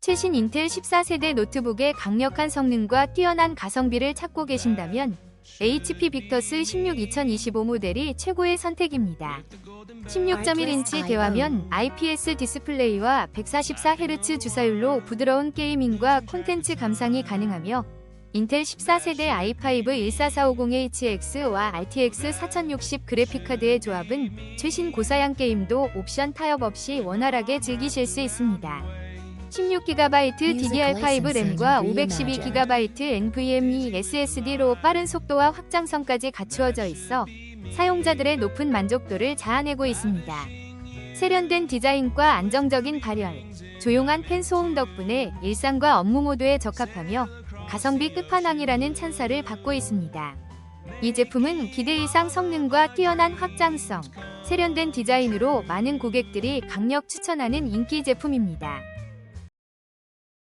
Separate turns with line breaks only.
최신 인텔 14세대 노트북의 강력한 성능과 뛰어난 가성비를 찾고 계신다면 HP 빅터스 16 2025 모델이 최고의 선택입니다. 16.1인치 대화면 IPS 디스플레이와 144Hz 주사율로 부드러운 게이밍과 콘텐츠 감상이 가능하며 인텔 14세대 i5 14450HX와 RTX 4060 그래픽카드의 조합은 최신 고사양 게임도 옵션 타협 없이 원활하게 즐기실 수 있습니다. 16GB DDR5 램과 512GB NVMe SSD로 빠른 속도와 확장성까지 갖추어져 있어 사용자들의 높은 만족도를 자아내고 있습니다. 세련된 디자인과 안정적인 발열, 조용한 펜 소음 덕분에 일상과 업무 모두에 적합하며 가성비 끝판왕이라는 찬사를 받고 있습니다. 이 제품은 기대 이상 성능과 뛰어난 확장성, 세련된 디자인으로 많은 고객들이 강력 추천하는 인기 제품입니다.